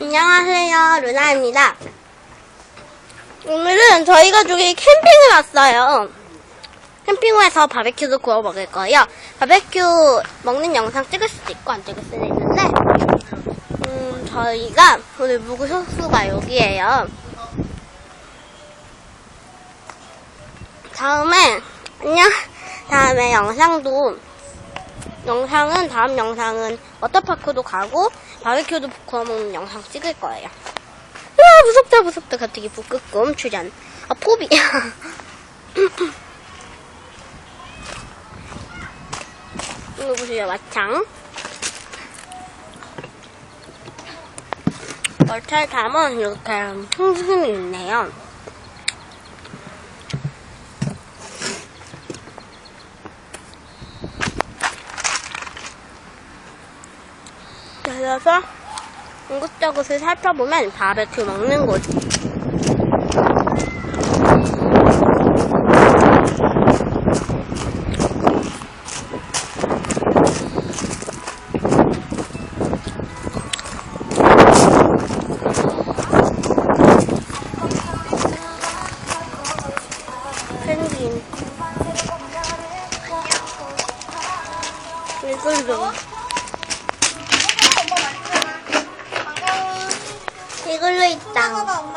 안녕하세요, 루나입니다. 오늘은 저희 가족이 캠핑을 왔어요. 캠핑에서 바베큐도 구워 먹을 거예요. 바베큐 먹는 영상 찍을 수도 있고 안 찍을 수도 있는데, 음, 저희가 오늘 묵을 숙소가 여기에요. 다음에, 안녕, 다음에 영상도 영상은 다음 영상은 워터파크도 가고 바베큐도 구워 먹는 영상 찍을 거예요. 와 무섭다 무섭다 갑자기 북극곰 출연. 아 포비. 이거 보세요 마창. 얼차에 담은 이렇게 흥분이 있네요. 그래서 이곳저곳을 살펴보면 바베큐 먹는 곳. 있다.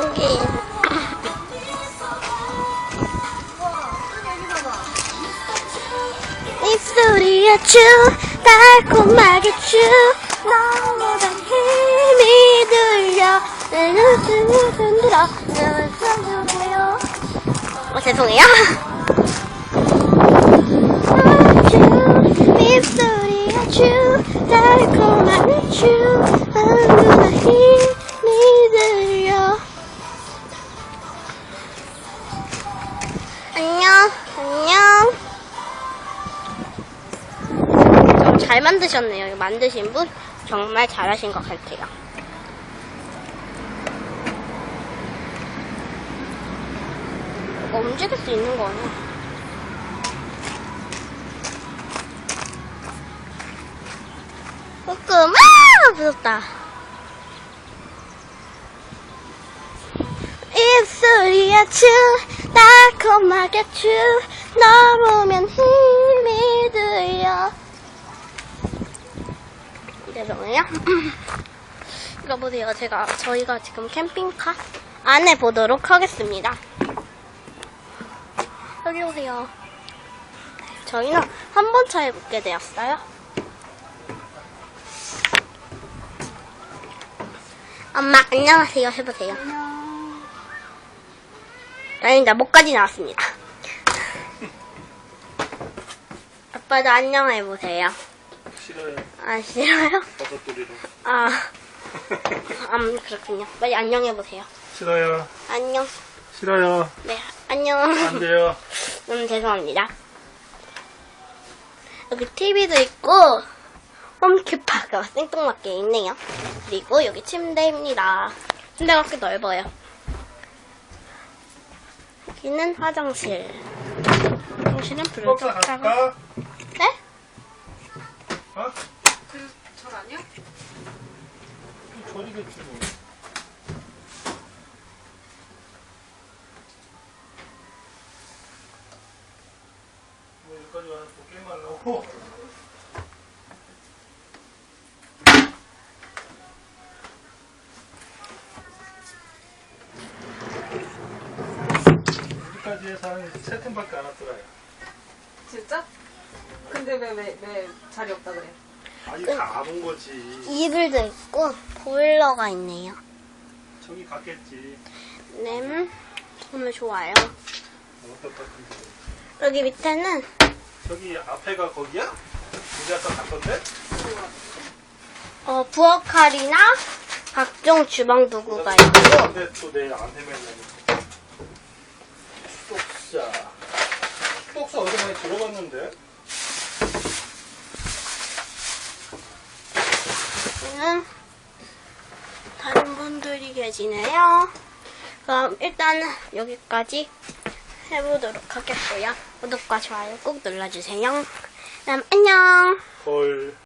여기. 입술이야 쭈 달콤하게 쭈 죄송해요 안녕 안녕 좀잘 만드셨네요. 만드신 분 정말 잘하신 것 같아요. 이거 움직일 수 있는 거네. 조금 아! 무섭다. 입술이야 츄 달콤하게 츄 넘으면 힘이 들려. 죄송해요. 이거 보세요. 제가 저희가 지금 캠핑카 안에 보도록 하겠습니다 여기 오세요 저희는 한 번 차에 묵게 되었어요 엄마 안녕하세요 해보세요 아니다 목까지 나왔습니다 아빠도 안녕 해보세요 싫어요. 아 싫어요? 버섯돌이로. 아, 음, 그렇군요. 빨리 안녕 해보세요. 싫어요. 안녕. 싫어요. 네, 안녕. 안 돼요. 음, 죄송합니다. 여기 TV도 있고, 홈큐파가 생뚱맞게 있네요. 그리고 여기 침대입니다. 침대가 꽤 넓어요. 여기는 화장실. 화장실은 불을 좀 켜고. 갈까? 네? 어? 전 아니요? 저리겠지 뭐. 뭐 게임하려고? 여기까지 해서 한세 틈밖에 안 왔더라요. 진짜? 근데 왜, 왜, 왜 자리 없다 그래? 아니 다안 거지. 이불도 있고, 보일러가 있네요. 저기 갔겠지. 네, 정말 좋아요. 어떡하든지. 여기 밑에는 저기 앞에가 거기야? 우리 아까 갔던데? 어, 부엌칼이나 각종 주방 도구가 있고 근데 또 내일 안 헤매려니까. 똑사. 똑사 어디 많이 들어갔는데? 여기는 다른 분들이 계시네요. 그럼 일단 여기까지 해보도록 하겠고요. 구독과 좋아요 꼭 눌러주세요. 그럼 안녕. 헐.